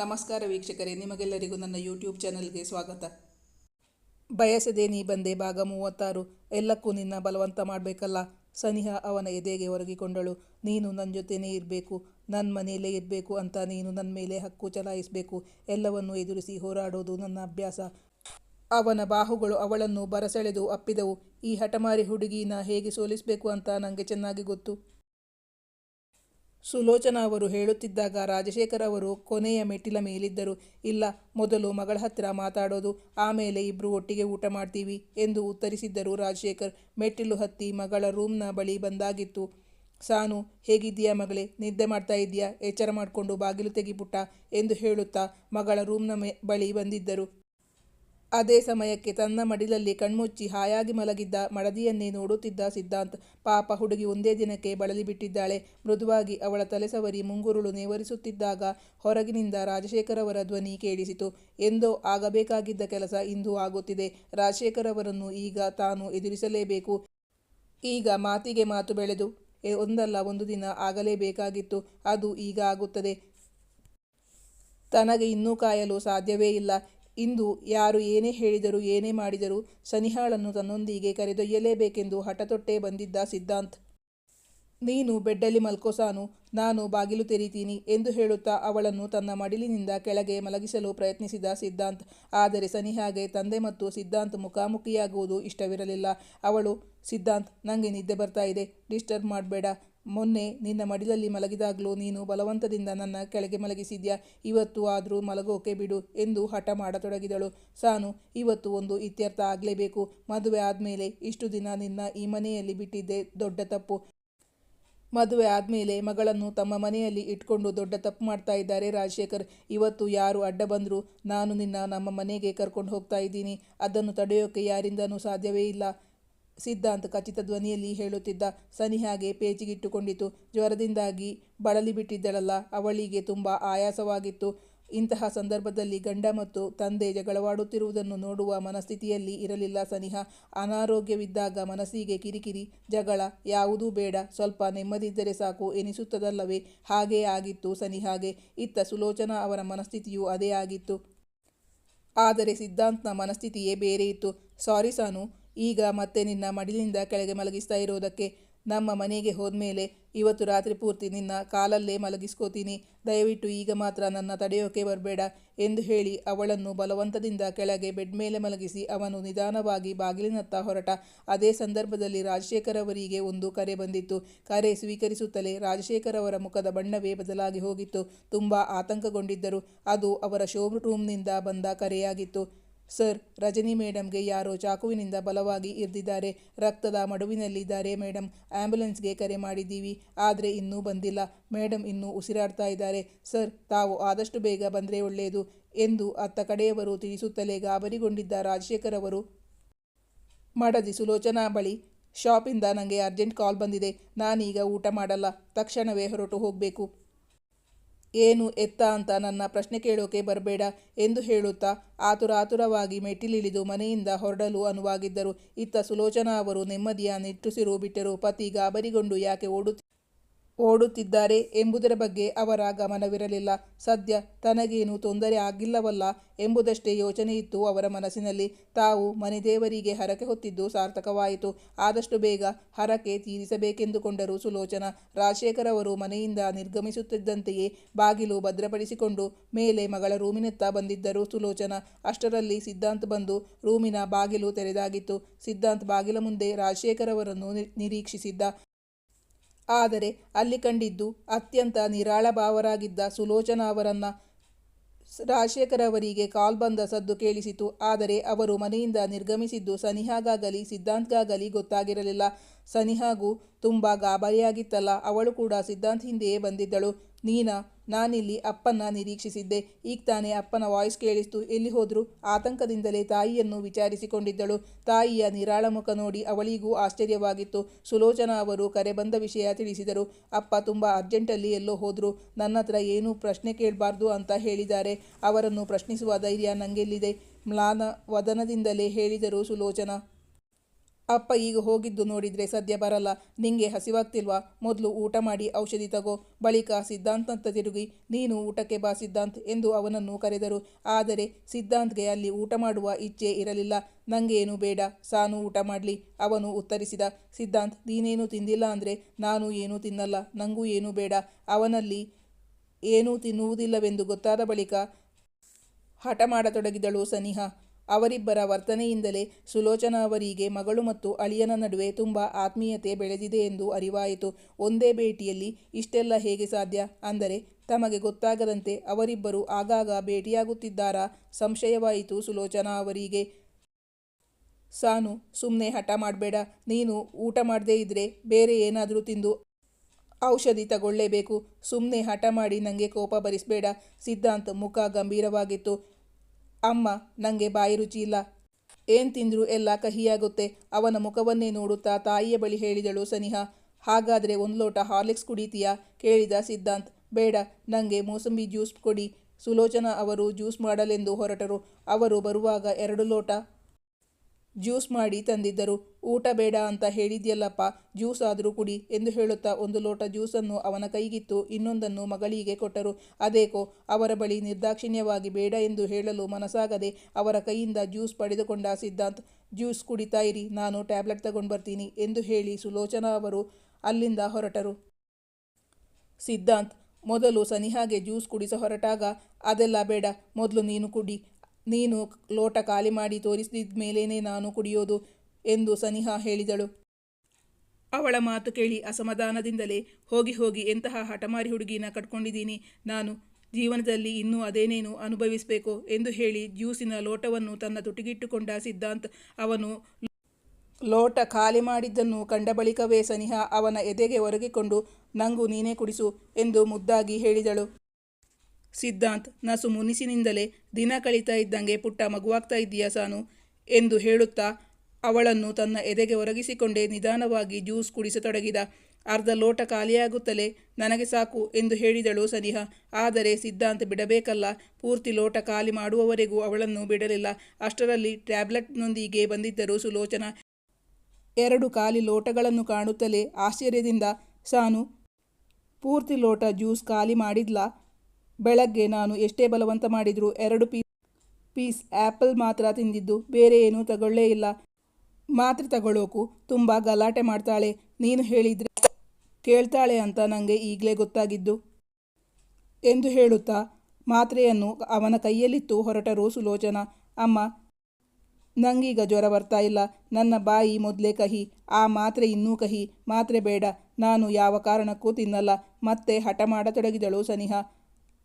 ನಮಸ್ಕಾರ ವೀಕ್ಷಕರೇ, ನಿಮಗೆಲ್ಲರಿಗೂ ನನ್ನ ಯೂಟ್ಯೂಬ್ ಚಾನಲ್ಗೆ ಸ್ವಾಗತ. ಬಯಸದೆ ನೀ ಬಂದೆ ಭಾಗ ಮೂವತ್ತಾರು, ಎಲ್ಲಕ್ಕೂ ನಿನ್ನ ಬಲವಂತ ಮಾಡಬೇಕಲ್ಲ. ಸನಿಹ ಅವನ ಎದೆಗೆ ಒರಗಿಕೊಂಡಳು. ನೀನು ನನ್ನ ಜೊತೆನೇ ಇರಬೇಕು ನನ್ನ ಮನೆಯಲ್ಲೇ ಇರಬೇಕು ಅಂತ ನೀನು ನನ್ನ ಮೇಲೆ ಹಕ್ಕು ಚಲಾಯಿಸಬೇಕು. ಎಲ್ಲವನ್ನು ಎದುರಿಸಿ ಹೋರಾಡೋದು ನನ್ನ ಅಭ್ಯಾಸ. ಅವನ ಬಾಹುಗಳು ಅವಳನ್ನು ಬರಸೆಳೆದು ಅಪ್ಪಿದವು. ಈ ಹಠಮಾರಿ ಹುಡುಗಿನ ಹೇಗೆ ಸೋಲಿಸಬೇಕು ಅಂತ ನನಗೆ ಚೆನ್ನಾಗಿ ಗೊತ್ತು. ಸುಲೋಚನಾ ಅವರು ಹೇಳುತ್ತಿದ್ದಾಗ ರಾಜಶೇಖರ್ ಅವರು ಕೊನೆಯ ಮೆಟ್ಟಿಲ ಮೇಲಿದ್ದರು. ಇಲ್ಲ, ಮೊದಲು ಮಗಳ ಹತ್ತಿರ ಮಾತಾಡೋದು, ಆಮೇಲೆ ಇಬ್ಬರು ಒಟ್ಟಿಗೆ ಊಟ ಮಾಡ್ತೀವಿ ಎಂದು ಉತ್ತರಿಸಿದ್ದರು ರಾಜಶೇಖರ್. ಮೆಟ್ಟಿಲು ಹತ್ತಿ ಮಗಳ ರೂಮ್ನ ಬಳಿ ಬಂದಾಗಿತ್ತು. ಸಾನು, ಹೇಗಿದ್ದೀಯಾ ಮಗಳೇ, ನಿದ್ದೆ ಮಾಡ್ತಾ ಇದೆಯಾ ಎಚ್ಚರ ಮಾಡಿಕೊಂಡು ಬಾಗಿಲು ತೆಗಿಪುಟ್ಟ ಎಂದು ಹೇಳುತ್ತಾ ಮಗಳ ರೂಮ್ನ ಮೇ, ಬಳಿ ಬಂದಿದ್ದರು. ಅದೇ ಸಮಯಕ್ಕೆ ತನ್ನ ಮಡಿಲಲ್ಲಿ ಕಣ್ಮುಚ್ಚಿ ಹಾಯಾಗಿ ಮಲಗಿದ್ದ ಮಡದಿಯನ್ನೇ ನೋಡುತ್ತಿದ್ದ ಸಿದ್ಧಾಂತ್, ಪಾಪ ಹುಡುಗಿ ಒಂದೇ ದಿನಕ್ಕೆ ಬಳಲಿ ಬಿಟ್ಟಿದ್ದಾಳೆ. ಮೃದುವಾಗಿ ಅವಳ ತಲೆ ಸವರಿ ಮುಂಗುರುಳು ನೇವರಿಸುತ್ತಿದ್ದಾಗ ಹೊರಗಿನಿಂದ ರಾಜಶೇಖರ್ ಅವರ ಧ್ವನಿ ಕೇಳಿಸಿತು. ಎಂದೋ ಆಗಬೇಕಾಗಿದ್ದ ಕೆಲಸ ಇಂದು ಆಗುತ್ತಿದೆ. ರಾಜಶೇಖರ್ ಅವರನ್ನು ಈಗ ತಾನು ಎದುರಿಸಲೇಬೇಕು. ಈಗ ಮಾತಿಗೆ ಮಾತು ಬೆಳೆದು ಒಂದಲ್ಲ, ಒಂದು ದಿನ ಆಗಲೇಬೇಕಾಗಿತ್ತು. ಅದು ಈಗ ಆಗುತ್ತದೆ. ತನಗೆ ಇನ್ನೂ ಕಾಯಲು ಸಾಧ್ಯವೇ ಇಲ್ಲ. ಇಂದು ಯಾರು ಏನೇ ಹೇಳಿದರೂ, ಏನೇ ಮಾಡಿದರೂ ಸನಿಹಾಳನ್ನು ತನ್ನೊಂದಿಗೆ ಕರೆದೊಯ್ಯಲೇಬೇಕೆಂದು ಹಠತೊಟ್ಟೆ ಬಂದಿದ್ದ ಸಿದ್ಧಾಂತ್. ನೀನು ಬೆಡ್ಡಲ್ಲಿ ಮಲ್ಕೋಸಾನು, ನಾನು ಬಾಗಿಲು ತೆರೀತೀನಿ ಎಂದು ಹೇಳುತ್ತಾ ಅವಳನ್ನು ತನ್ನ ಮಡಿಲಿನಿಂದ ಕೆಳಗೆ ಮಲಗಿಸಲು ಪ್ರಯತ್ನಿಸಿದ ಸಿದ್ಧಾಂತ್. ಆದರೆ ಸನಿಹಾಗೆ ತಂದೆ ಮತ್ತು ಸಿದ್ಧಾಂತ್ ಮುಖಾಮುಖಿಯಾಗುವುದು ಇಷ್ಟವಿರಲಿಲ್ಲ. ಅವಳು, ಸಿದ್ಧಾಂತ್ ನನಗೆ ನಿದ್ದೆ ಬರ್ತಾ ಇದೆ, ಡಿಸ್ಟರ್ಬ್ ಮಾಡಬೇಡ ಮೊನ್ನೆ ನಿನ್ನ ಮಡಿಲಲ್ಲಿ ಮಲಗಿದಾಗಲೂ ನೀನು ಬಲವಂತದಿಂದ ನನ್ನ ಕೆಳಗೆ ಮಲಗಿಸಿದ್ಯಾ? ಇವತ್ತು ಆದರೂ ಮಲಗೋಕೆ ಬಿಡು ಎಂದು ಹಠ ಮಾಡತೊಡಗಿದಳು. ಸಾನು, ಇವತ್ತು ಒಂದು ಇತ್ಯರ್ಥ ಆಗಲೇಬೇಕು. ಮದುವೆ ಆದಮೇಲೆ ಇಷ್ಟು ದಿನ ನಿನ್ನ ಈ ಮನೆಯಲ್ಲಿ ಬಿಟ್ಟಿದ್ದೆ ದೊಡ್ಡ ತಪ್ಪು. ಮದುವೆ ಆದಮೇಲೆ ಮಗಳನ್ನು ತಮ್ಮ ಮನೆಯಲ್ಲಿ ಇಟ್ಕೊಂಡು ದೊಡ್ಡ ತಪ್ಪು ಮಾಡ್ತಾ ಇದ್ದಾರೆ ರಾಜಶೇಖರ್. ಇವತ್ತು ಯಾರು ಅಡ್ಡ ಬಂದರೂ ನಾನು ನಿನ್ನ ನಮ್ಮ ಮನೆಗೆ ಕರ್ಕೊಂಡು ಹೋಗ್ತಾ ಇದ್ದೀನಿ. ಅದನ್ನು ತಡೆಯೋಕೆ ಯಾರಿಂದನೂ ಸಾಧ್ಯವೇ ಇಲ್ಲ. ಸಿದ್ಧಾಂತ್ ಖಚಿತ ಧ್ವನಿಯಲ್ಲಿ ಹೇಳುತ್ತಿದ್ದ ಸನಿಹಾಗೆ ಪೇಚಿಗಿಟ್ಟುಕೊಂಡಿತು. ಜ್ವರದಿಂದಾಗಿ ಬಳಲಿ ಬಿಟ್ಟಿದ್ದಳಲ್ಲ, ಅವಳಿಗೆ ತುಂಬ ಆಯಾಸವಾಗಿತ್ತು. ಇಂತಹ ಸಂದರ್ಭದಲ್ಲಿ ಗಂಡ ಮತ್ತು ತಂದೆ ಜಗಳವಾಡುತ್ತಿರುವುದನ್ನು ನೋಡುವ ಮನಸ್ಥಿತಿಯಲ್ಲಿ ಇರಲಿಲ್ಲ ಸನಿಹ. ಅನಾರೋಗ್ಯವಿದ್ದಾಗ ಮನಸ್ಸಿಗೆ ಕಿರಿಕಿರಿ, ಜಗಳ ಯಾವುದೂ ಬೇಡ, ಸ್ವಲ್ಪ ನೆಮ್ಮದಿದ್ದರೆ ಸಾಕು ಎನಿಸುತ್ತದಲ್ಲವೇ? ಹಾಗೇ ಆಗಿತ್ತು ಸನಿಹಾಗೆ ಇತ್ತ ಸುಲೋಚನಾ ಅವರ ಮನಸ್ಥಿತಿಯೂ ಅದೇ ಆಗಿತ್ತು. ಆದರೆ ಸಿದ್ಧಾಂತ್ನ ಮನಸ್ಥಿತಿಯೇ ಬೇರೆ ಇತ್ತು. ಸಾರಿ ಸಾನು ಈಗ ಮತ್ತೆ ನಿನ್ನ ಮಡಿಲಿಂದ ಕೆಳಗೆ ಮಲಗಿಸ್ತಾ ಇರೋದಕ್ಕೆ ನಮ್ಮ ಮನೆಗೆ ಹೋದ್ಮೇಲೆ ಇವತ್ತು ರಾತ್ರಿ ಪೂರ್ತಿ ನಿನ್ನ ಕಾಲಲ್ಲೇ ಮಲಗಿಸ್ಕೋತೀನಿ. ದಯವಿಟ್ಟು ಈಗ ಮಾತ್ರ ನನ್ನ ತಡೆಯೋಕೆ ಬರಬೇಡ ಎಂದು ಹೇಳಿ ಅವಳನ್ನು ಬಲವಂತದಿಂದ ಕೆಳಗೆ ಬೆಡ್ ಮೇಲೆ ಮಲಗಿಸಿ ಅವನು ನಿಧಾನವಾಗಿ ಬಾಗಿಲಿನತ್ತ ಹೊರಟ. ಅದೇ ಸಂದರ್ಭದಲ್ಲಿ ರಾಜಶೇಖರ್ ಅವರಿಗೆ ಒಂದು ಕರೆ ಬಂದಿತ್ತು. ಕರೆ ಸ್ವೀಕರಿಸುತ್ತಲೇ ರಾಜಶೇಖರ್ ಅವರ ಮುಖದ ಬಣ್ಣವೇ ಬದಲಾಗಿ ಹೋಗಿತ್ತು. ತುಂಬ ಆತಂಕಗೊಂಡಿದ್ದರು. ಅದು ಅವರ ಶೋ ರೂಮ್ನಿಂದ ಬಂದ ಕರೆಯಾಗಿತ್ತು. ಸರ್, ರಜನಿ ಮೇಡಮ್ಗೆ ಯಾರೋ ಚಾಕುವಿನಿಂದ ಬಲವಾಗಿ ಇರ್ದಿದ್ದಾರೆ. ರಕ್ತದ ಮಡುವಿನಲ್ಲಿದ್ದಾರೆ ಮೇಡಮ್. ಆ್ಯಂಬುಲೆನ್ಸ್ಗೆ ಕರೆ ಮಾಡಿದ್ದೀವಿ. ಆದರೆ ಇನ್ನೂ ಬಂದಿಲ್ಲ. ಮೇಡಮ್ ಇನ್ನೂ ಉಸಿರಾಡ್ತಾ ಇದ್ದಾರೆ. ಸರ್, ತಾವು ಆದಷ್ಟು ಬೇಗ ಬಂದರೆ ಒಳ್ಳೆಯದು ಎಂದು ಅತ್ತ ಕಡೆಯವರು ತಿಳಿಸುತ್ತಲೇ ಗಾಬರಿಗೊಂಡಿದ್ದ ರಾಜಶೇಖರ್ ಅವರು. ಮಡದಿ ಸುಲೋಚನಾ ಬಳಿ ಶಾಪಿಂದ ನನಗೆ ಅರ್ಜೆಂಟ್ ಕಾಲ್ ಬಂದಿದೆ. ನಾನೀಗ ಊಟ ಮಾಡಲ್ಲ. ತಕ್ಷಣವೇ ಹೊರಟು ಹೋಗಬೇಕು. ಏನು ಎತ್ತ ಅಂತ ನನ್ನ ಪ್ರಶ್ನೆ ಕೇಳೋಕೆ ಬರಬೇಡ ಎಂದು ಹೇಳುತ್ತಾ ಆತುರ ಆತುರವಾಗಿ ಮೆಟ್ಟಿಲಿಳಿದು ಮನೆಯಿಂದ ಹೊರಡಲು ಅನುವಾಗಿದ್ದರು. ಇತ್ತ ಸುಲೋಚನಾ ಅವರು ನೆಮ್ಮದಿಯ ನಿಟ್ಟುಸಿರು ಬಿಟ್ಟರು. ಪತಿ ಗಾಬರಿಗೊಂಡು ಯಾಕೆ ಓಡುತ್ತಿ ಓಡುತ್ತಿದ್ದಾರೆ ಎಂಬುದರ ಬಗ್ಗೆ ಅವರ ಗಮನವಿರಲಿಲ್ಲ. ಸದ್ಯ ತನಗೇನು ತೊಂದರೆ ಆಗಿಲ್ಲವಲ್ಲ ಎಂಬುದಷ್ಟೇ ಯೋಚನೆ ಇತ್ತು ಅವರ ಮನಸ್ಸಿನಲ್ಲಿ. ತಾವು ಮನೆದೇವರಿಗೆ ಹರಕೆ ಹೊತ್ತಿದ್ದು ಸಾರ್ಥಕವಾಯಿತು. ಆದಷ್ಟು ಬೇಗ ಹರಕೆ ತೀರಿಸಬೇಕೆಂದುಕೊಂಡರು ಸುಲೋಚನ. ರಾಜಶೇಖರ್ ಅವರು ಮನೆಯಿಂದ ನಿರ್ಗಮಿಸುತ್ತಿದ್ದಂತೆಯೇ ಬಾಗಿಲು ಭದ್ರಪಡಿಸಿಕೊಂಡು ಮೇಲೆ ಮಗಳ ರೂಮಿನತ್ತ ಬಂದಿದ್ದರು ಸುಲೋಚನ. ಅಷ್ಟರಲ್ಲಿ ಸಿದ್ಧಾಂತ್ ಬಂದು ರೂಮಿನ ಬಾಗಿಲು ತೆರೆದಾಗಿತ್ತು. ಸಿದ್ಧಾಂತ್ ಬಾಗಿಲ ಮುಂದೆ ರಾಜಶೇಖರ್ ಅವರನ್ನು ನಿರೀಕ್ಷಿಸಿದ್ದ. ಆದರೆ ಅಲ್ಲಿ ಕಂಡಿದ್ದು ಅತ್ಯಂತ ನಿರಾಳಭಾವರಾಗಿದ್ದ ಸುಲೋಚನಾ ಅವರನ್ನು ರಾಜಶೇಖರ್ ಅವರಿಗೆ ಕಾಲ್ ಬಂದ ಸದ್ದು ಕೇಳಿಸಿತು. ಆದರೆ ಅವರು ಮನೆಯಿಂದ ನಿರ್ಗಮಿಸಿದ್ದು ಸನಿಹಾಗಾಗಲಿ, ಸಿದ್ಧಾಂತ್ಗಾಗಲಿ ಗೊತ್ತಾಗಿರಲಿಲ್ಲ. ಸನಿಹಾಗೂ ತುಂಬ ಗಾಬರಿಯಾಗಿತ್ತಲ್ಲ. ಅವಳು ಕೂಡ ಸಿದ್ಧಾಂತ್ ಹಿಂದೆಯೇ ಬಂದಿದ್ದಳು. ನೀನಾ ನಾನಿಲ್ಲಿ ಅಪ್ಪನ್ನ ನಿರೀಕ್ಷಿಸಿದ್ದೆ. ಈಗ ತಾನೇ ಅಪ್ಪನ ವಾಯ್ಸ್ ಕೇಳಿಸ್ತು. ಎಲ್ಲಿ ಹೋದ್ರು? ಆತಂಕದಿಂದಲೇ ತಾಯಿಯನ್ನು ವಿಚಾರಿಸಿಕೊಂಡಿದ್ದಳು. ತಾಯಿಯ ನಿರಾಳ ಮುಖ ನೋಡಿ ಅವಳಿಗೂ ಆಶ್ಚರ್ಯವಾಗಿತ್ತು. ಸುಲೋಚನಾ ಅವರು ಕರೆ ಬಂದ ವಿಷಯ ತಿಳಿಸಿದರು. ಅಪ್ಪ ತುಂಬ ಅರ್ಜೆಂಟಲ್ಲಿ ಎಲ್ಲೋ ಹೋದರು. ನನ್ನ ಹತ್ರ ಏನೂ ಪ್ರಶ್ನೆ ಕೇಳಬಾರ್ದು ಅಂತ ಹೇಳಿದ್ದಾರೆ. ಅವರನ್ನು ಪ್ರಶ್ನಿಸುವ ಧೈರ್ಯ ನನಗೆಲ್ಲಿದೆ ಮ್ಲಾನ ವದನದಿಂದಲೇ ಹೇಳಿದರು ಸುಲೋಚನಾ. ಅಪ್ಪ ಈಗ ಹೋಗಿದ್ದು ನೋಡಿದ್ರೆ ಸದ್ಯ ಬರಲ್ಲ. ನಿಂಗೆ ಹಸಿವಾಗ್ತಿಲ್ವಾ? ಮೊದಲು ಊಟ ಮಾಡಿ ಔಷಧಿ ತಗೋ. ಬಳಿಕ ಸಿದ್ಧಾಂತಂತ ತಿರುಗಿ, ನೀನು ಊಟಕ್ಕೆ ಬಾ ಸಿದ್ಧಾಂತ್ ಎಂದು ಅವನನ್ನು ಕರೆದರು. ಆದರೆ ಸಿದ್ಧಾಂತ್ಗೆ ಅಲ್ಲಿ ಊಟ ಮಾಡುವ ಇಚ್ಛೆ ಇರಲಿಲ್ಲ. ನಂಗೇನು ಬೇಡ, ಸಾನು ಊಟ ಮಾಡಲಿ, ಅವನು ಉತ್ತರಿಸಿದ. ಸಿದ್ಧಾಂತ್, ನೀನೇನು ತಿಂದಿಲ್ಲ ಅಂದರೆ ನಾನು ಏನೂ ತಿನ್ನಲ್ಲ, ನಂಗೂ ಏನೂ ಬೇಡ. ಅವನಲ್ಲಿ ಏನೂ ತಿನ್ನುವುದಿಲ್ಲವೆಂದು ಗೊತ್ತಾದ ಬಳಿಕ ಹಠ ಮಾಡತೊಡಗಿದಳು ಸನಿಹಾ. ಅವರಿಬ್ಬರ ವರ್ತನೆಯಿಂದಲೇ ಸುಲೋಚನಾ ಅವರಿಗೆ ಮಗಳು ಮತ್ತು ಅಳಿಯನ ನಡುವೆ ತುಂಬ ಆತ್ಮೀಯತೆ ಬೆಳೆದಿದೆ ಎಂದು ಅರಿವಾಯಿತು. ಒಂದೇ ಭೇಟಿಯಲ್ಲಿ ಇಷ್ಟೆಲ್ಲ ಹೇಗೆ ಸಾಧ್ಯ? ಅಂದರೆ, ತಮಗೆ ಗೊತ್ತಾಗದಂತೆ ಅವರಿಬ್ಬರು ಆಗಾಗ ಭೇಟಿಯಾಗುತ್ತಿದ್ದಾರಾ? ಸಂಶಯವಾಯಿತು ಸುಲೋಚನಾ ಅವರಿಗೆ. ಸಾನು ಸುಮ್ಮನೆ ಹಠ ಮಾಡಬೇಡ. ನೀನು ಊಟ ಮಾಡದೇ ಇದ್ರೆ ಬೇರೆ ಏನಾದರೂ ತಿಂದು ಔಷಧಿ ತಗೊಳ್ಳೇಬೇಕು. ಸುಮ್ಮನೆ ಹಠ ಮಾಡಿ ನನಗೆ ಕೋಪ ಭರಿಸಬೇಡ ಸಿದ್ಧಾಂತ್ ಮುಖ ಗಂಭೀರವಾಗಿತ್ತು. ಅಮ್ಮ ನನಗೆ ಬಾಯಿ ರುಚಿ ಇಲ್ಲ. ಏನು ತಿಂದರೂ ಎಲ್ಲ ಕಹಿಯಾಗುತ್ತೆ. ಅವನ ಮುಖವನ್ನೇ ನೋಡುತ್ತಾ ತಾಯಿಯ ಬಳಿ ಹೇಳಿದಳು ಸನಿಹಾ. ಹಾಗಾದರೆ ಒಂದು ಲೋಟ ಹಾರ್ಲಿಕ್ಸ್ ಕುಡಿತೀಯಾ? ಕೇಳಿದ ಸಿದ್ಧಾಂತ್. ಬೇಡ ನನಗೆ ಮೋಸಂಬಿ ಜ್ಯೂಸ್ ಕೊಡಿ. ಸುಲೋಚನಾ ಅವರು ಜ್ಯೂಸ್ ಮಾಡಲೆಂದು ಹೊರಟರು. ಅವರು ಬರುವಾಗ ಎರಡು ಲೋಟ ಜ್ಯೂಸ್ ಮಾಡಿ ತಂದಿದ್ದರು. ಊಟ ಬೇಡ ಅಂತ ಹೇಳಿದ್ಯಲ್ಲಪ್ಪ, ಜ್ಯೂಸ್ ಆದರೂ ಕುಡಿ ಎಂದು ಹೇಳುತ್ತಾ ಒಂದು ಲೋಟ ಜ್ಯೂಸನ್ನು ಅವನ ಕೈಗಿತ್ತು. ಇನ್ನೊಂದನ್ನು ಮಗಳಿಗೆ ಕೊಟ್ಟರು. ಅದೇಕೋ, ಅವರ ಬಳಿ ನಿರ್ದಾಕ್ಷಿಣ್ಯವಾಗಿ ಬೇಡ ಎಂದು ಹೇಳಲು ಮನಸ್ಸಾಗದೆ ಅವರ ಕೈಯಿಂದ ಜ್ಯೂಸ್ ಪಡೆದುಕೊಂಡ ಸಿದ್ಧಾಂತ್, ಜ್ಯೂಸ್ ಕುಡಿತಾ ಇರಿ, ನಾನು ಟ್ಯಾಬ್ಲೆಟ್ ತಗೊಂಡು ಬರ್ತೀನಿ ಎಂದು ಹೇಳಿ ಸುಲೋಚನಾ ಅವರು ಅಲ್ಲಿಂದ ಹೊರಟರು. ಸಿದ್ಧಾಂತ್, ಮೊದಲು ಸನಿಹಾಗೆ ಜ್ಯೂಸ್ ಕುಡಿಸ ಹೊರಟಾಗ, ಅದೆಲ್ಲ ಬೇಡ, ಮೊದಲು ನೀನು ಕುಡಿ ನೀನು ಲೋಟ ಖಾಲಿ ಮಾಡಿ ತೋರಿಸಿದ ಮೇಲೇನೆ ನಾನು ಕುಡಿಯೋದು ಎಂದು ಸನಿಹಾ ಹೇಳಿದಳು. ಅವಳ ಮಾತು ಕೇಳಿ ಅಸಮಾಧಾನದಿಂದಲೇ ಹೋಗಿ ಹೋಗಿ ಎಂತಹ ಹಠಮಾರಿ ಹುಡುಗಿನ ಕಟ್ಕೊಂಡಿದ್ದೀನಿ ನಾನು. ಜೀವನದಲ್ಲಿ ಇನ್ನೂ ಅದೇನೇನು ಅನುಭವಿಸಬೇಕು ಎಂದು ಹೇಳಿ ಜ್ಯೂಸಿನ ಲೋಟವನ್ನು ತನ್ನ ತುಟಿಗಿಟ್ಟುಕೊಂಡ ಸಿದ್ಧಾಂತ್ ಅವನು ಲೋಟ ಖಾಲಿ ಮಾಡಿದ್ದನ್ನು ಕಂಡ ಬಳಿಕವೇ ಸನಿಹಾ ಅವನ ಎದೆಗೆ ಒರಗಿಕೊಂಡು, ನಂಗೂ ನೀನೇ ಕುಡಿಸು ಎಂದು ಮುದ್ದಾಗಿ ಹೇಳಿದಳು. ಸಿದ್ಧಾಂತ್, ನಸು ಮುನಿಸಿನಿಂದಲೇ ದಿನ ಕಳೀತಾ ಇದ್ದಂಗೆ ಪುಟ್ಟ ಮಗುವಾಗ್ತಾ ಇದ್ದೀಯಾ ಸಾನು? ಎಂದು ಹೇಳುತ್ತಾ ಅವಳನ್ನು ತನ್ನ ಎದೆಗೆ ಒರಗಿಸಿಕೊಂಡೇ ನಿಧಾನವಾಗಿ ಜ್ಯೂಸ್ ಕುಡಿಸತೊಡಗಿದ. ಅರ್ಧ ಲೋಟ ಖಾಲಿಯಾಗುತ್ತಲೇ ನನಗೆ ಸಾಕು ಎಂದು ಹೇಳಿದಳು ಸನಿಹ. ಆದರೆ ಸಿದ್ಧಾಂತ್ ಬಿಡಬೇಕಲ್ಲ. ಪೂರ್ತಿ ಲೋಟ ಖಾಲಿ ಮಾಡುವವರೆಗೂ ಅವಳನ್ನು ಬಿಡಲಿಲ್ಲ. ಅಷ್ಟರಲ್ಲಿ ಟ್ಯಾಬ್ಲೆಟ್ನೊಂದಿಗೆ ಬಂದಿದ್ದರು ಸುಲೋಚನಾ. ಎರಡು ಖಾಲಿ ಲೋಟಗಳನ್ನು ಕಾಣುತ್ತಲೇ ಆಶ್ಚರ್ಯದಿಂದ, ಸಾನು, ಪೂರ್ತಿ ಲೋಟ ಜ್ಯೂಸ್ ಖಾಲಿ ಮಾಡಿದ್ಲಾ? ಬೆಳಗ್ಗೆ ನಾನು ಎಷ್ಟೇ ಬಲವಂತ ಮಾಡಿದರೂ ಎರಡು ಪೀಸ್ ಪೀಸ್ ಆ್ಯಪಲ್ ಮಾತ್ರ ತಿಂದಿದ್ದು, ಬೇರೆ ಏನೂ ತಗೊಳ್ಳೇ ಇಲ್ಲ. ಮಾತ್ರ ತಗೊಳ್ಳೋಕು ತುಂಬ ಗಲಾಟೆ ಮಾಡ್ತಾಳೆ. ನೀನು ಹೇಳಿದ್ರೆ ಕೇಳ್ತಾಳೆ ಅಂತ ನನಗೆ ಈಗಲೇ ಗೊತ್ತಾಗಿದ್ದು. ಎಂದು ಹೇಳುತ್ತಾ ಮಾತ್ರೆಯನ್ನು ಅವನ ಕೈಯಲ್ಲಿತ್ತು ಹೊರಟರು ಸುಲೋಚನ ಅಮ್ಮ, ನಂಗೀಗ ಜ್ವರ ಬರ್ತಾ ಇಲ್ಲ. ನನ್ನ ಬಾಯಿ ಮೊದಲೇ ಕಹಿ, ಆ ಮಾತ್ರೆ ಇನ್ನೂ ಕಹಿ. ಮಾತ್ರೆ ಬೇಡ, ನಾನು ಯಾವ ಕಾರಣಕ್ಕೂ ತಿನ್ನಲ್ಲ. ಮತ್ತೆ ಹಠ ಮಾಡತೊಡಗಿದಳು ಸನಿಹಾ.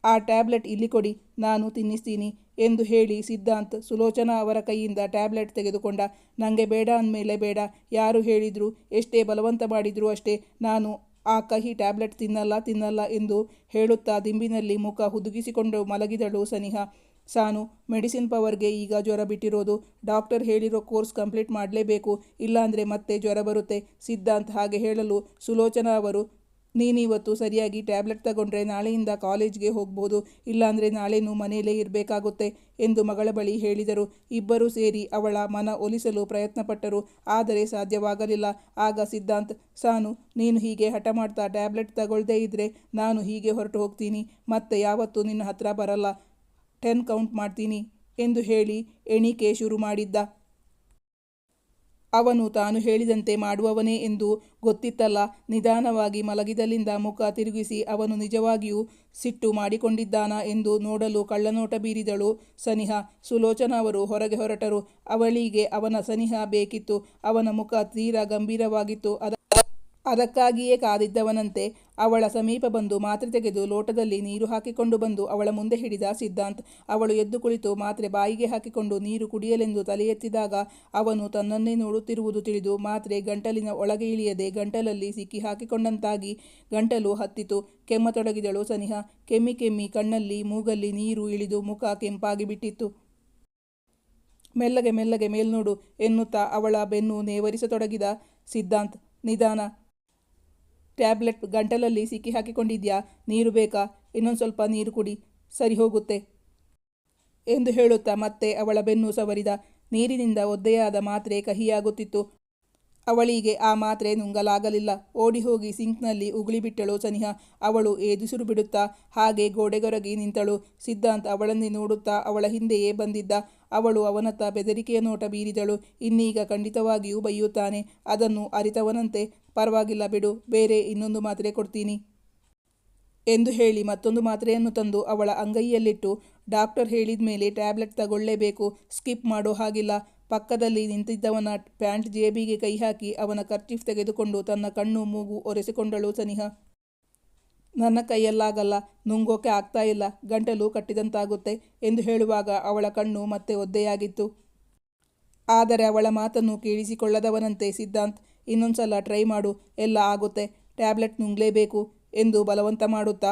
ಆ ಟ್ಯಾಬ್ಲೆಟ್ ಇಲ್ಲಿ ಕೊಡಿ, ನಾನು ತಿನ್ನಿಸ್ತೀನಿ ಎಂದು ಹೇಳಿ ಸಿದ್ಧಾಂತ್ ಸುಲೋಚನಾ ಅವರ ಕೈಯಿಂದ ಟ್ಯಾಬ್ಲೆಟ್ ತೆಗೆದುಕೊಂಡ. ನನಗೆ ಬೇಡ ಅಂದಮೇಲೆ ಬೇಡ, ಯಾರು ಹೇಳಿದ್ರು ಎಷ್ಟೇ ಬಲವಂತ ಮಾಡಿದ್ರು ಅಷ್ಟೇ, ನಾನು ಆ ಕಹಿ ಟ್ಯಾಬ್ಲೆಟ್ ತಿನ್ನಲ್ಲ ತಿನ್ನಲ್ಲ ಎಂದು ಹೇಳುತ್ತಾ ದಿಂಬಿನಲ್ಲಿ ಮುಖ ಹುದುಗಿಸಿಕೊಂಡು ಮಲಗಿದಳು ಸನಿಹಾ. ಸಾನು, ಮೆಡಿಸಿನ್ ಪವರ್ಗೆ ಈಗ ಜ್ವರ ಬಿಟ್ಟಿರೋದು, ಡಾಕ್ಟರ್ ಹೇಳಿರೋ ಕೋರ್ಸ್ ಕಂಪ್ಲೀಟ್ ಮಾಡಲೇಬೇಕು, ಇಲ್ಲಾಂದರೆ ಮತ್ತೆ ಜ್ವರ ಬರುತ್ತೆ, ಸಿದ್ಧಾಂತ್ ಹಾಗೆ ಹೇಳಲು ಸುಲೋಚನಾ ಅವರು ನೀನಿವತ್ತು ಸರಿಯಾಗಿ ಟ್ಯಾಬ್ಲೆಟ್ ತಗೊಂಡ್ರೆ ನಾಳೆಯಿಂದ ಕಾಲೇಜ್ಗೆ ಹೋಗ್ಬೋದು, ಇಲ್ಲಾಂದರೆ ನಾಳೆನೂ ಮನೆಯಲ್ಲೇ ಇರಬೇಕಾಗುತ್ತೆ ಎಂದು ಮಗಳ ಬಳಿ ಹೇಳಿದರು. ಇಬ್ಬರೂ ಸೇರಿ ಅವಳ ಮನ ಒಲಿಸಲು ಪ್ರಯತ್ನಪಟ್ಟರು, ಆದರೆ ಸಾಧ್ಯವಾಗಲಿಲ್ಲ. ಆಗ ಸಿದ್ಧಾಂತ್, ಸಾನು, ನೀನು ಹೀಗೆ ಹಠ ಮಾಡ್ತಾ ಟ್ಯಾಬ್ಲೆಟ್ ತಗೊಳ್ಳದೇ ಇದ್ದರೆ ನಾನು ಹೀಗೆ ಹೊರಟು ಹೋಗ್ತೀನಿ, ಮತ್ತೆ ಯಾವತ್ತೂ ನಿನ್ನ ಹತ್ರ ಬರಲ್ಲ, ಟೆನ್ ಕೌಂಟ್ ಮಾಡ್ತೀನಿ ಎಂದು ಹೇಳಿ ಎಣಿಕೆ ಶುರು ಮಾಡಿದ್ದ. ಅವನು ತಾನು ಹೇಳಿದಂತೆ ಮಾಡುವವನೇ ಎಂದು ಗೊತ್ತಿತ್ತಲ್ಲ. ನಿಧಾನವಾಗಿ ಮಲಗಿದಲ್ಲಿಂದ ಮುಖ ತಿರುಗಿಸಿ ಅವನು ನಿಜವಾಗಿಯೂ ಸಿಟ್ಟು ಮಾಡಿಕೊಂಡಿದ್ದಾನಾ ಎಂದು ನೋಡಲು ಕಳ್ಳನೋಟ ಬೀರಿದಳು ಸನಿಹ. ಸುಲೋಚನ ಅವರು ಹೊರಗೆ ಹೊರಟರು. ಅವಳಿಗೆ ಅವನ ಸನಿಹ ಬೇಕಿತ್ತು. ಅವನ ಮುಖ ತೀರಾ ಗಂಭೀರವಾಗಿತ್ತು. ಅದ ಅದಕ್ಕಾಗಿಯೇ ಕಾದಿದ್ದವನಂತೆ ಅವಳ ಸಮೀಪ ಬಂದು ಮಾತ್ರೆ ತೆಗೆದು ಲೋಟದಲ್ಲಿ ನೀರು ಹಾಕಿಕೊಂಡು ಬಂದು ಅವಳ ಮುಂದೆ ಹಿಡಿದ ಸಿದ್ಧಾಂತ್ ಅವಳು ಎದ್ದು ಕುಳಿತು ಮಾತ್ರೆ ಬಾಯಿಗೆ ಹಾಕಿಕೊಂಡು ನೀರು ಕುಡಿಯಲೆಂದು ತಲೆ ಎತ್ತಿದಾಗ ಅವನು ತನ್ನನ್ನೇ ನೋಡುತ್ತಿರುವುದು ತಿಳಿದು ಮಾತ್ರೆ ಗಂಟಲಿನ ಒಳಗೆ ಇಳಿಯದೆ ಗಂಟಲಲ್ಲಿ ಸಿಕ್ಕಿ ಹಾಕಿಕೊಂಡಂತಾಗಿ ಗಂಟಲು ಹತ್ತಿತು. ಕೆಮ್ಮತೊಡಗಿದಳು ಸನಿಹ. ಕೆಮ್ಮಿ ಕೆಮ್ಮಿ ಕಣ್ಣಲ್ಲಿ ಮೂಗಲ್ಲಿ ನೀರು ಇಳಿದು ಮುಖ ಕೆಂಪಾಗಿ ಬಿಟ್ಟಿತ್ತು. ಮೆಲ್ಲಗೆ ಮೆಲ್ಲಗೆ ಮೇಲ್ನೋಡು ಎನ್ನುತ್ತಾ ಅವಳ ಬೆನ್ನು ನೇವರಿಸತೊಡಗಿದ ಸಿದ್ಧಾಂತ್. ನಿಧಾನ. ಟ್ಯಾಬ್ಲೆಟ್ ಗಂಟಲಲ್ಲಿ ಸಿಕ್ಕಿ ಹಾಕಿಕೊಂಡಿದ್ಯಾ? ನೀರು ಬೇಕಾ? ಇನ್ನೊಂದು ಸ್ವಲ್ಪ ನೀರು ಕುಡಿ. ಸರಿ, ಹೋಗುತ್ತೆ. ಎಂದು ಹೇಳುತ್ತಾ ಮತ್ತೆ ಅವಳ ಬೆನ್ನು ಸವರಿದ. ನೀರಿನಿಂದ ಒದ್ದೆಯಾದ ಮಾತ್ರೆ ಕಹಿಯಾಗುತ್ತಿತ್ತು. ಅವಳಿಗೆ ಆ ಮಾತ್ರೆ ನುಂಗಲಾಗಲಿಲ್ಲ. ಓಡಿ ಹೋಗಿ ಸಿಂಕ್ನಲ್ಲಿ ಉಗುಳಿಬಿಟ್ಟಳು ಸನಿಹ. ಅವಳು ಏದುಸಿರು ಬಿಡುತ್ತಾ, ಹಾಗೆ ಗೋಡೆಗೊರಗಿ ನಿಂತಳು. ಸಿದ್ಧಾಂತ್ ಅವಳನ್ನೇ ನೋಡುತ್ತಾ ಅವಳ ಹಿಂದೆಯೇ ಬಂದಿದ್ದ. ಅವಳು ಅವನತ್ತ ಬೆದರಿಕೆಯ ನೋಟ ಬೀರಿದಳು. ಇನ್ನೀಗ ಖಂಡಿತವಾಗಿಯೂ ಬೈಯುತ್ತಾನೆ. ಅದನ್ನು ಅರಿತವನಂತೆ, ಪರವಾಗಿಲ್ಲ ಬಿಡು, ಬೇರೆ ಇನ್ನೊಂದು ಮಾತ್ರೆ ಕೊಡ್ತೀನಿ ಎಂದು ಹೇಳಿ ಮತ್ತೊಂದು ಮಾತ್ರೆಯನ್ನು ತಂದು ಅವಳ ಅಂಗೈಯಲ್ಲಿಟ್ಟು, ಡಾಕ್ಟರ್ ಹೇಳಿದ ಮೇಲೆ ಟ್ಯಾಬ್ಲೆಟ್ ತಗೊಳ್ಳೇಬೇಕು, ಸ್ಕಿಪ್ ಮಾಡೋ ಹಾಗಿಲ್ಲ. ಪಕ್ಕದಲ್ಲಿ ನಿಂತಿದ್ದವನ ಪ್ಯಾಂಟ್ ಜೇಬಿಗೆ ಕೈ ಹಾಕಿ ಅವನ ಕರ್ಚೀಫ್ ತೆಗೆದುಕೊಂಡು ತನ್ನ ಕಣ್ಣು ಮೂಗು ಒರೆಸಿಕೊಂಡಳು ಸನಿಹ. ನನ್ನ ಕೈಯಲ್ಲಾಗಲ್ಲ, ನುಂಗೋಕೆ ಆಗ್ತಾ ಇಲ್ಲ, ಗಂಟಲು ಕಟ್ಟಿದಂತಾಗುತ್ತೆ ಎಂದು ಹೇಳುವಾಗ ಅವಳ ಕಣ್ಣು ಮತ್ತೆ ಒದ್ದೆಯಾಗಿತ್ತು. ಆದರೆ ಅವಳ ಮಾತನ್ನು ಕೇಳಿಸಿಕೊಳ್ಳದವನಂತೆ, ಸಿದ್ಧಾಂತ್, ಇನ್ನೊಂದ್ಸಲ ಟ್ರೈ ಮಾಡು, ಎಲ್ಲ ಆಗುತ್ತೆ, ಟ್ಯಾಬ್ಲೆಟ್ ನುಂಗ್ಲೇಬೇಕು, ಎಂದು ಬಲವಂತ ಮಾಡುತ್ತಾ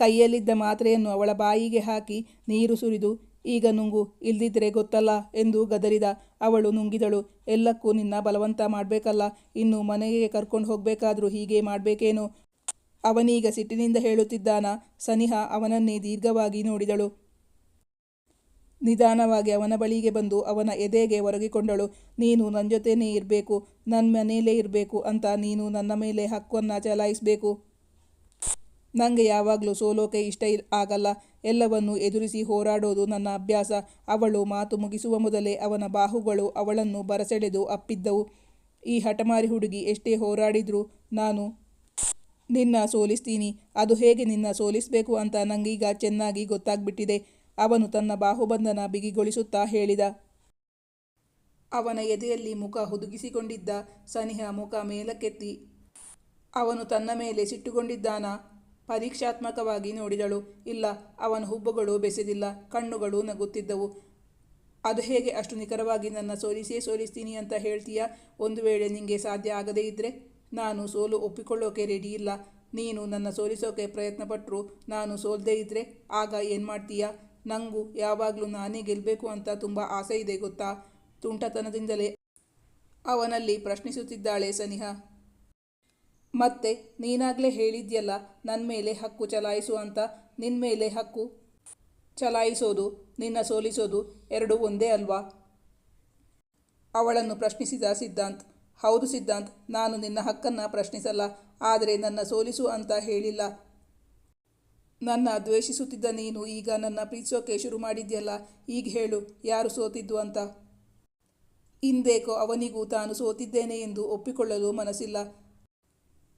ಕೈಯಲ್ಲಿದ್ದ ಮಾತ್ರೆಯನ್ನು ಅವಳ ಬಾಯಿಗೆ ಹಾಕಿ ನೀರು ಸುರಿದು ಈಗ ನುಂಗು, ಇಲ್ದಿದ್ರೆ ಗೊತ್ತಲ್ಲ ಎಂದು ಗದರಿದ. ಅವಳು ನುಂಗಿದಳು, ಎಲ್ಲಕ್ಕೂ ನಿನ್ನ ಬಲವಂತ ಮಾಡಬೇಕಲ್ಲ, ಇನ್ನು ಮನೆಗೆ ಕರ್ಕೊಂಡು ಹೋಗಬೇಕಾದ್ರೂ ಹೀಗೆ ಮಾಡಬೇಕೇನು? ಅವನೀಗ ಸಿಟ್ಟಿನಿಂದ ಹೇಳುತ್ತಿದ್ದಾನ, ಸನಿಹ ಅವನನ್ನೇ ದೀರ್ಘವಾಗಿ ನೋಡಿದಳು. ನಿಧಾನವಾಗಿ ಅವನ ಬಳಿಗೆ ಬಂದು ಅವನ ಎದೆಗೆ ಒರಗಿಕೊಂಡಳು. ನೀನು ನನ್ನ ಜೊತೆನೇ ಇರಬೇಕು ನನ್ನ ಮನೆಯಲ್ಲೇ ಇರಬೇಕು ಅಂತ ನೀನು ನನ್ನ ಮೇಲೆ ಹಕ್ಕನ್ನು ಚಲಾಯಿಸಬೇಕು. ನನಗೆ ಯಾವಾಗಲೂ ಸೋಲೋಕೆ ಇಷ್ಟ ಆಗಲ್ಲ. ಎಲ್ಲವನ್ನು ಎದುರಿಸಿ ಹೋರಾಡೋದು ನನ್ನ ಅಭ್ಯಾಸ. ಅವಳು ಮಾತು ಮುಗಿಸುವ ಮೊದಲೇ ಅವನ ಬಾಹುಗಳು ಅವಳನ್ನು ಬರಸೆಳೆದು ಅಪ್ಪಿದ್ದವು. ಈ ಹಠಮಾರಿ ಹುಡುಗಿ ಎಷ್ಟೇ ಹೋರಾಡಿದ್ರೂ ನಾನು ನಿನ್ನ ಸೋಲಿಸ್ತೀನಿ. ಅದು ಹೇಗೆ ನಿನ್ನ ಸೋಲಿಸಬೇಕು ಅಂತ ನಂಗೀಗ ಚೆನ್ನಾಗಿ ಗೊತ್ತಾಗ್ಬಿಟ್ಟಿದೆ. ಅವನು ತನ್ನ ಬಾಹುಬಂಧನ ಬಿಗಿಗೊಳಿಸುತ್ತಾ ಹೇಳಿದ. ಅವನ ಎದೆಯಲ್ಲಿ ಮುಖ ಹುದುಗಿಸಿಕೊಂಡಿದ್ದ. ಸನಿಹ ಮುಖ ಮೇಲಕ್ಕೆತ್ತಿ. ಅವನು ತನ್ನ ಮೇಲೆ ಸಿಟ್ಟುಗೊಂಡಿದ್ದಾನ? ಪರೀಕ್ಷಾತ್ಮಕವಾಗಿ ನೋಡಿದಳು. ಇಲ್ಲ, ಅವನ ಹುಬ್ಬುಗಳು ಬೆಸೆದಿಲ್ಲ, ಕಣ್ಣುಗಳು ನಗುತ್ತಿದ್ದವು. ಅದು ಹೇಗೆ ಅಷ್ಟು ನಿಖರವಾಗಿ ನನ್ನ ಸೋಲಿಸೇ ಸೋಲಿಸ್ತೀನಿ ಅಂತ ಹೇಳ್ತೀಯಾ? ಒಂದು ವೇಳೆ ನಿಮಗೆ ಸಾಧ್ಯ ಆಗದೇ ಇದ್ದರೆ ನಾನು ಸೋಲು ಒಪ್ಪಿಕೊಳ್ಳೋಕೆ ರೆಡಿ ಇಲ್ಲ. ನೀನು ನನ್ನ ಸೋಲಿಸೋಕೆ ಪ್ರಯತ್ನ ಪಟ್ಟರು ನಾನು ಸೋಲ್ದೇ ಇದ್ದರೆ ಆಗ ಏನು ಮಾಡ್ತೀಯಾ? ನಂಗೂ ಯಾವಾಗಲೂ ನಾನೇ ಗೆಲ್ಲಬೇಕು ಅಂತ ತುಂಬ ಆಸೆ ಇದೆ ಗೊತ್ತಾ? ತುಂಟತನದಿಂದಲೇ ಅವನಲ್ಲಿ ಪ್ರಶ್ನಿಸುತ್ತಿದ್ದಾಳೆ ಸನಿಹಾ. ಮತ್ತೆ ನೀನಾಗಲೇ ಹೇಳಿದ್ಯಲ್ಲ ನನ್ನ ಮೇಲೆ ಹಕ್ಕು ಚಲಾಯಿಸು ಅಂತ. ನಿನ್ನ ಮೇಲೆ ಹಕ್ಕು ಚಲಾಯಿಸೋದು, ನಿನ್ನ ಸೋಲಿಸೋದು ಎರಡೂ ಒಂದೇ ಅಲ್ವಾ? ಅವಳನ್ನು ಪ್ರಶ್ನಿಸಿದ ಸಿದ್ಧಾಂತ್, ಹೌದು ಸಿದ್ಧಾಂತ್, ನಾನು ನಿನ್ನ ಹಕ್ಕನ್ನು ಪ್ರಶ್ನಿಸಲ್ಲ, ಆದರೆ ನನ್ನ ಸೋಲಿಸು ಅಂತ ಹೇಳಿಲ್ಲ. ನನ್ನ ದ್ವೇಷಿಸುತ್ತಿದ್ದ ನೀನು ಈಗ ನನ್ನ ಪ್ರೀತಿಸೋಕೆ ಶುರು ಮಾಡಿದ್ಯಲ್ಲ, ಈಗ ಹೇಳು, ಯಾರು ಸೋತಿದ್ದು ಅಂತ? ಇಂದೇಕೋ ಅವನಿಗೂ ತಾನು ಸೋತಿದ್ದೇನೆ ಎಂದು ಒಪ್ಪಿಕೊಳ್ಳಲು ಮನಸ್ಸಿಲ್ಲ.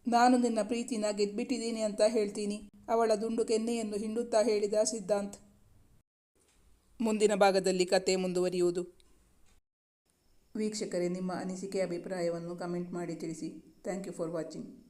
ನಾನು ನಿನ್ನ ಪ್ರೀತಿನ ಗೆದ್ಬಿಟ್ಟಿದ್ದೀನಿ ಅಂತ ಹೇಳ್ತೀನಿ. ಅವಳ ದುಂಡು ಕೆನ್ನೆಯನ್ನು ಹಿಂಡುತ್ತಾ ಹೇಳಿದ ಸಿದ್ಧಾಂತ್. ಮುಂದಿನ ಭಾಗದಲ್ಲಿ ಕತೆ ಮುಂದುವರಿಯುವುದು. ವೀಕ್ಷಕರೇ, ನಿಮ್ಮ ಅನಿಸಿಕೆ, ಅಭಿಪ್ರಾಯವನ್ನು ಕಮೆಂಟ್ ಮಾಡಿ ತಿಳಿಸಿ. Thank you for watching.